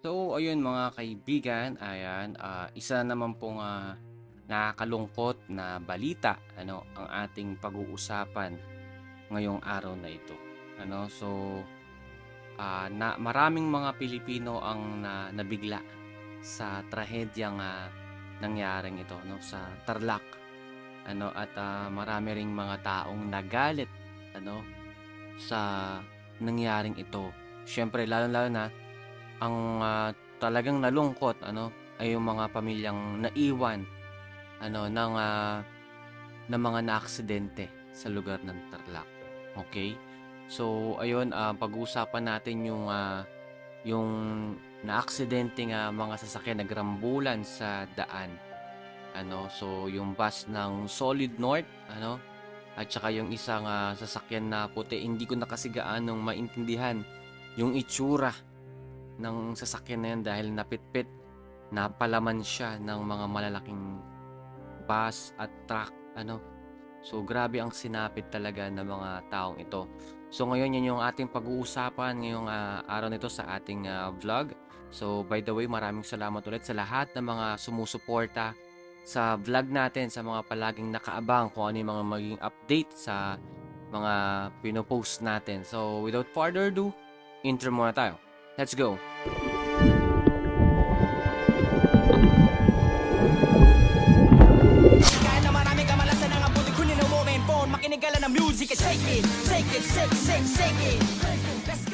So, ayun mga kaibigan, ayan, ah, isa naman pong ah, nakakalungkot na balita ano ang ating pag-uusapan ngayong araw na ito. Ano, so ah, na maraming mga Pilipino ang na, nabigla sa trahedyang ah, nangyaring ito no sa Tarlac. Ano at ah, marami ring mga taong nagalit ano sa nangyaring ito. Siyempre lalo-lalo na ang ah, talagang nalungkot ano ay yung mga pamilyang naiwan ano ng ah, ng mga naaksidente sa lugar ng Tarlac. Okay? So ayun ah, pag-uusapan natin yung ah, yung naaksidente nga mga sasakyan nagrambulan sa daan. Ano, so yung bus ng Solid North, ano, at saka yung isang ah, sasakyan na puti, hindi ko na kasi maintindihan yung itsura ng sasakyan na yan dahil napitpit, napalaman siya ng mga malalaking bus at truck, ano. So grabe ang sinapit talaga ng mga taong ito. So ngayon yun yung ating pag-uusapan ngayong ah, araw nito sa ating ah, vlog. So by the way, maraming salamat ulit sa lahat ng mga sumusuporta sa vlog natin, sa mga palaging nakaabang kung ano yung mga magiging update sa mga pinopost natin. So without further ado, intro muna tayo. Let's go!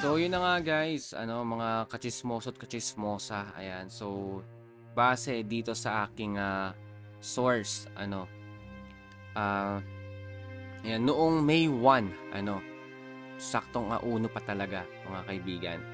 So yun na nga guys, ano mga kachismoso at kachismosa. Ayan. So base dito sa aking ah, source, ano ah ayan, noong May 1, ano saktong uh, uno pa talaga mga kaibigan.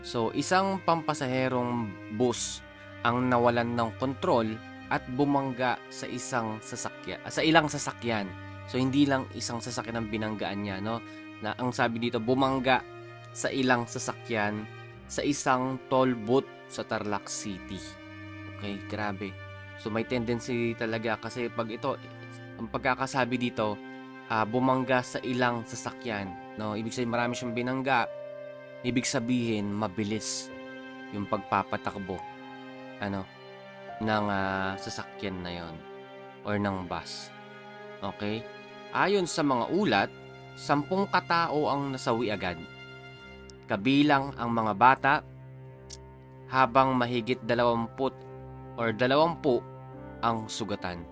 So isang pampasaherong bus ang nawalan ng kontrol at bumangga sa isang sasakyan, sa ilang sasakyan. So hindi lang isang sasakyan ang binanggaan niya, no? Na ang sabi dito bumangga sa ilang sasakyan sa isang toll booth sa Tarlac City. Okay, grabe. So may tendency talaga kasi pag ito ang pagkakasabi dito ah, bumangga sa ilang sasakyan, no? Ibig sabihin marami siyang binangga. Ibig sabihin mabilis yung pagpapatakbo ano ng ah, sasakyan na yon or ng bus. Okay? Ayon sa mga ulat, sampung katao ang nasawi agad kabilang ang mga bata habang mahigit 20 or 20 ang sugatan.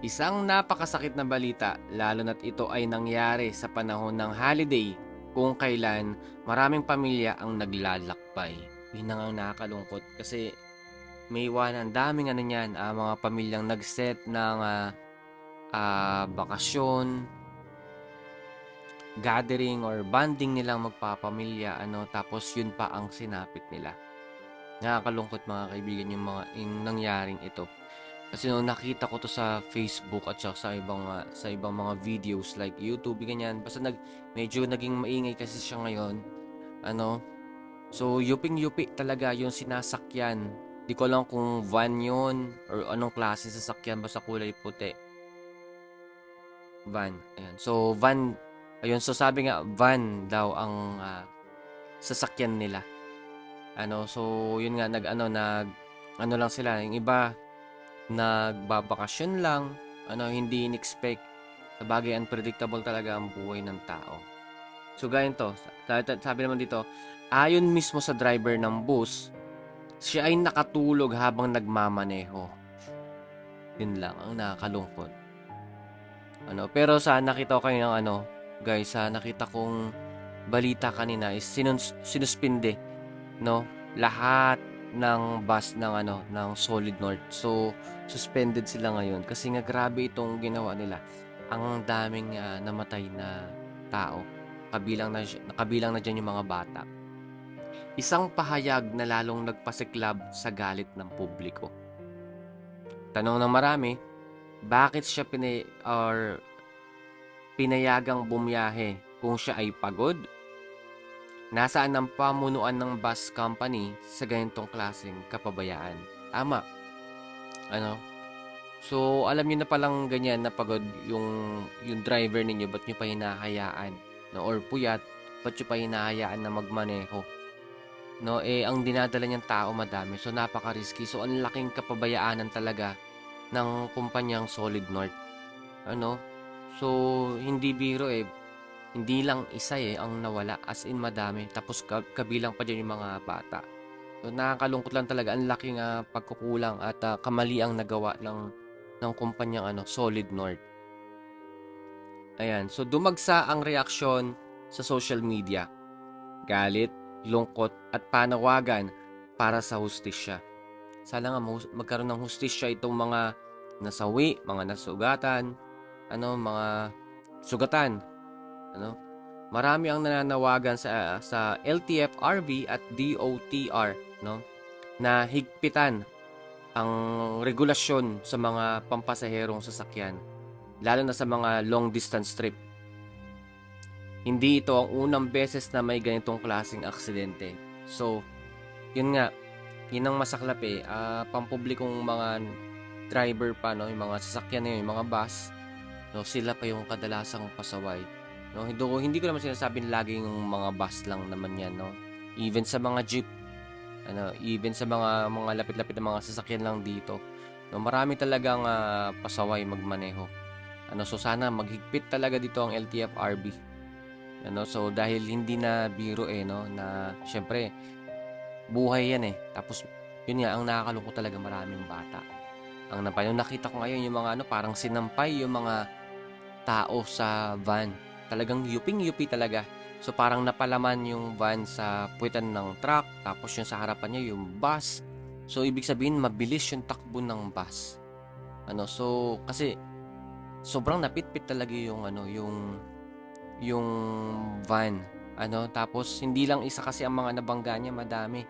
Isang napakasakit na balita lalo na't ito ay nangyari sa panahon ng holiday kung kailan maraming pamilya ang naglalakbay. Yun ang nakakalungkot kasi may iwan ang daming ano niyan, ah, mga pamilyang nag-set ng ah, ah, bakasyon, gathering or bonding nilang magpapamilya ano tapos yun pa ang sinapit nila. Nakakalungkot mga kaibigan yung mga yung nangyaring ito kasi nung nakita ko to sa Facebook at sa ibang ah, sa ibang mga videos like YouTube ganyan. Basta nag medyo naging maingay kasi siya ngayon. Ano? So yuping yupi talaga yung sinasakyan. Di ko lang kung van yun or anong klase sasakyan. Basta kulay puti. Van. Ayan. So van. Ayun, so sabi nga van daw ang ah, sasakyan nila. Ano, so yun nga nag ano nag ano lang sila, yung iba nagbabakasyon lang, ano hindi in-expect. Sa bagay unpredictable talaga ang buhay ng tao. So ganito, sabi, sabi naman dito, ayon mismo sa driver ng bus, siya ay nakatulog habang nagmamaneho. Yun lang ang nakakalungkot. Ano, pero sa nakita ko kayo ng ano, guys, sa nakita kong balita kanina is sinus- sinuspinde no lahat ng bus ng ano ng Solid North. So suspended sila ngayon kasi nga grabe itong ginawa nila. Ang daming ah, namatay na tao. Kabilang na kabilang na diyan yung mga bata. Isang pahayag na lalong nagpasiklab sa galit ng publiko. Tanong ng marami, bakit siya pinay or pinayagang bumiyahe kung siya ay pagod? Nasaan ang pamunuan ng bus company sa ganitong klaseng kapabayaan? Tama. Ano? So, alam niyo na palang ganyan na pagod yung, yung driver ninyo, ba't nyo pa hinahayaan? No, or puyat, ba't nyo pa hinahayaan na magmaneho? no, eh ang dinadala niyang tao madami. So napaka-risky. So ang laking kapabayaanan talaga ng kumpanyang Solid North. Ano? So hindi biro eh. Hindi lang isa eh ang nawala as in madami. Tapos ka- kabilang pa dyan yung mga bata. So nakakalungkot lang talaga ang laking ah, pagkukulang at ah, kamaliang nagawa ng ng kumpanyang ano, Solid North. Ayan, so dumagsa ang reaksyon sa social media. Galit, lungkot at panawagan para sa hustisya. Sana nga magkaroon ng hustisya itong mga nasawi, mga nasugatan, ano, mga sugatan, ano. Marami ang nananawagan sa sa LTFRB at DOTR, no, na higpitan ang regulasyon sa mga pampasaherong sasakyan, lalo na sa mga long distance trip. Hindi ito ang unang beses na may ganitong klaseng aksidente. So, yun nga, yun ang masaklap eh. Ah, pampublikong mga driver pa, no, yung mga sasakyan na yun, yung mga bus, no, sila pa yung kadalasang pasaway. No, hindi, ko- hindi ko naman sinasabing laging mga bus lang naman yan, no. Even sa mga jeep, ano, even sa mga mga lapit-lapit na mga sasakyan lang dito. No, marami talagang ah, pasaway magmaneho. Ano, so sana maghigpit talaga dito ang LTFRB. Ano, so dahil hindi na biro eh no na syempre buhay yan eh. Tapos yun nga ang nakakalungkot talaga maraming bata. Ang yung nakita ko ngayon yung mga ano parang sinampay yung mga tao sa van. Talagang yuping-yupi talaga. So parang napalaman yung van sa puwitan ng truck, tapos yung sa harapan niya yung bus. So ibig sabihin mabilis yung takbo ng bus. Ano, so kasi sobrang napitpit talaga yung ano, yung yung van. Ano, tapos hindi lang isa kasi ang mga nabangga niya, madami.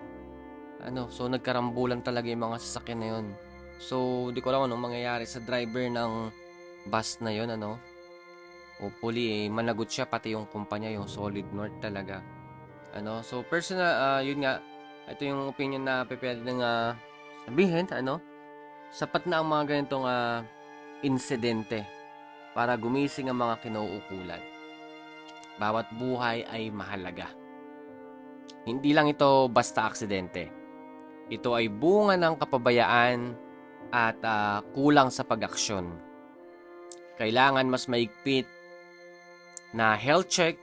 Ano, so nagkarambulan talaga yung mga sasakyan na yun. So, di ko alam anong mangyayari sa driver ng bus na yun, ano. Hopefully, eh, managot siya, pati yung kumpanya, yung Solid North talaga. Ano, so personal, ah, yun nga, ito yung opinion na pwede nga sabihin, ano, sapat na ang mga ganitong ah, insidente para gumising ang mga kinauukulan. Bawat buhay ay mahalaga. Hindi lang ito basta aksidente. Ito ay bunga ng kapabayaan at ah, kulang sa pag-aksyon. Kailangan mas maigpit na health check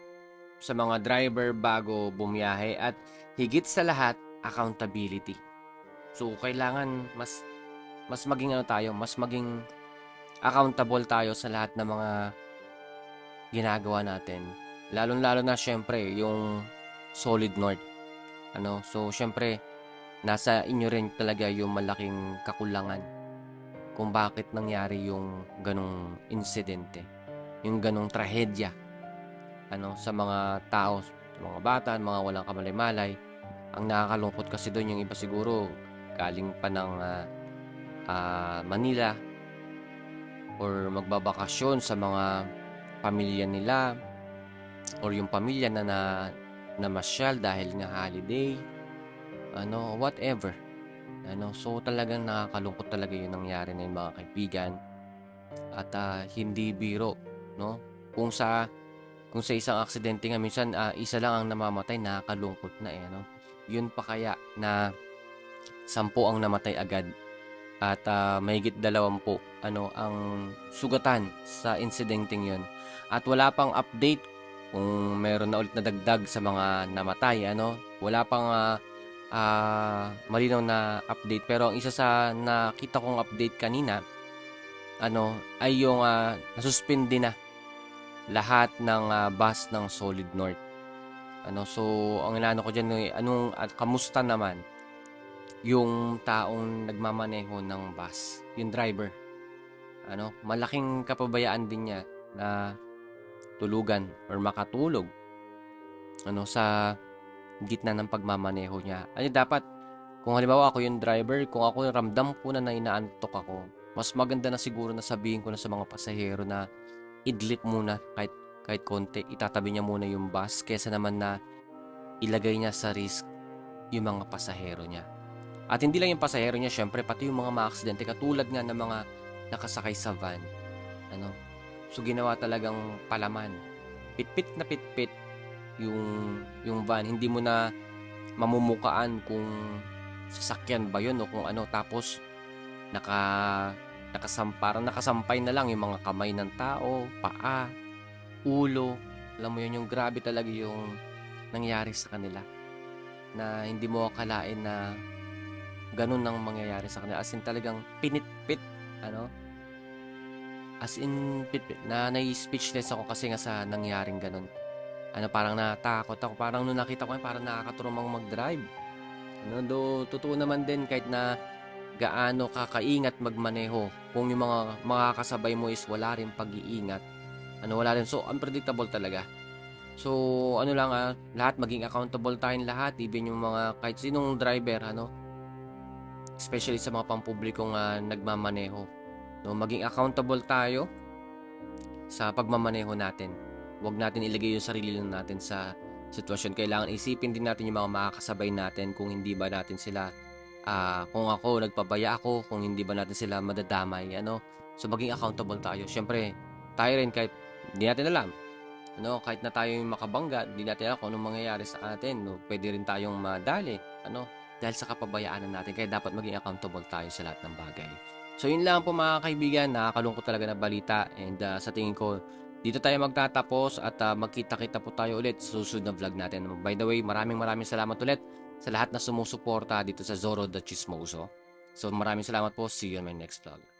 sa mga driver bago bumiyahe at higit sa lahat, accountability. So, kailangan mas mas maging ano tayo, mas maging accountable tayo sa lahat ng mga ginagawa natin. Lalong-lalo na syempre yung solid north. Ano, so syempre nasa inyo rin talaga yung malaking kakulangan kung bakit nangyari yung ganong insidente, yung ganong trahedya ano sa mga tao, sa mga bata, mga walang kamalay-malay. Ang nakakalungkot kasi doon yung iba siguro galing pa ng ah, ah, Manila or magbabakasyon sa mga pamilya nila or yung pamilya na na namasyal dahil nga holiday ano whatever. Ano so talagang nakakalungkot talaga yung nangyari na yung mga kaibigan. At ah, hindi biro no? Kung sa kung sa isang aksidente nga minsan ah, isa lang ang namamatay nakakalungkot na eh no yun pa kaya na sampu ang namatay agad. At ah, mahigit dalawampu ano ang sugatan sa insidenteng yun. At wala pang update kung meron na ulit na dagdag sa mga namatay ano? Wala pang ah, ah, malinaw na update. Pero ang isa sa nakita kong update kanina ano ay yung uh, nasuspindi na lahat ng ah, bus ng Solid North ano so ang inaano ko diyan eh, anong at kamusta naman yung taong nagmamaneho ng bus yung driver ano malaking kapabayaan din niya na tulugan or makatulog ano sa gitna ng pagmamaneho niya. Ano dapat kung halimbawa ako yung driver, kung ako ramdam ko na na inaantok ako, mas maganda na siguro na sabihin ko na sa mga pasahero na idlip muna kahit kahit konti, itatabi niya muna yung bus kaysa naman na ilagay niya sa risk yung mga pasahero niya. At hindi lang yung pasahero niya, syempre pati yung mga maaksidente katulad nga ng mga nakasakay sa van. Ano? So ginawa talagang palaman. Pitpit na pitpit yung yung van. Hindi mo na mamumukaan kung sasakyan ba yun o kung ano tapos naka nakasam, nakasampay na lang yung mga kamay ng tao, paa, ulo. Alam mo yun, yung grabe talaga yung nangyari sa kanila. Na hindi mo akalain na ganun ang mangyayari sa kanila. As in talagang pinitpit, ano? As in, pitpit. Na nai-speechless ako kasi nga sa nangyaring ganun. Ano, parang natakot ako. Parang nung nakita ko parang nakakaturumang mag-drive. Ano, do, totoo naman din kahit na gaano ka kaingat magmaneho kung yung mga makakasabay mo is wala rin pag-iingat. Ano wala rin. So unpredictable talaga. So ano lang ah, lahat maging accountable tayong lahat even yung mga kahit sinong driver ano? Especially sa mga pampublikong uh, nagmamaneho. No maging accountable tayo sa pagmamaneho natin. Huwag natin ilagay yung sarili natin sa sitwasyon. Kailangan isipin din natin yung mga makakasabay natin kung hindi ba natin sila ah, kung ako nagpabaya ako, kung hindi ba natin sila madadamay, ano. So maging accountable tayo. Syempre, tayo rin kahit hindi natin alam. Ano, kahit na tayo yung makabangga, hindi natin alam kung anong mangyayari sa atin. No? Pwede rin tayong madali, ano, dahil sa kapabayaan natin. Kaya dapat maging accountable tayo sa lahat ng bagay. So yun lang po mga kaibigan, nakakalungkot talaga na balita and ah, sa tingin ko dito tayo magtatapos at ah, magkita-kita po tayo ulit sa susunod na vlog natin. By the way, maraming maraming salamat ulit sa lahat na sumusuporta dito sa Zoro the Chismoso. So maraming salamat po. See you in my next vlog.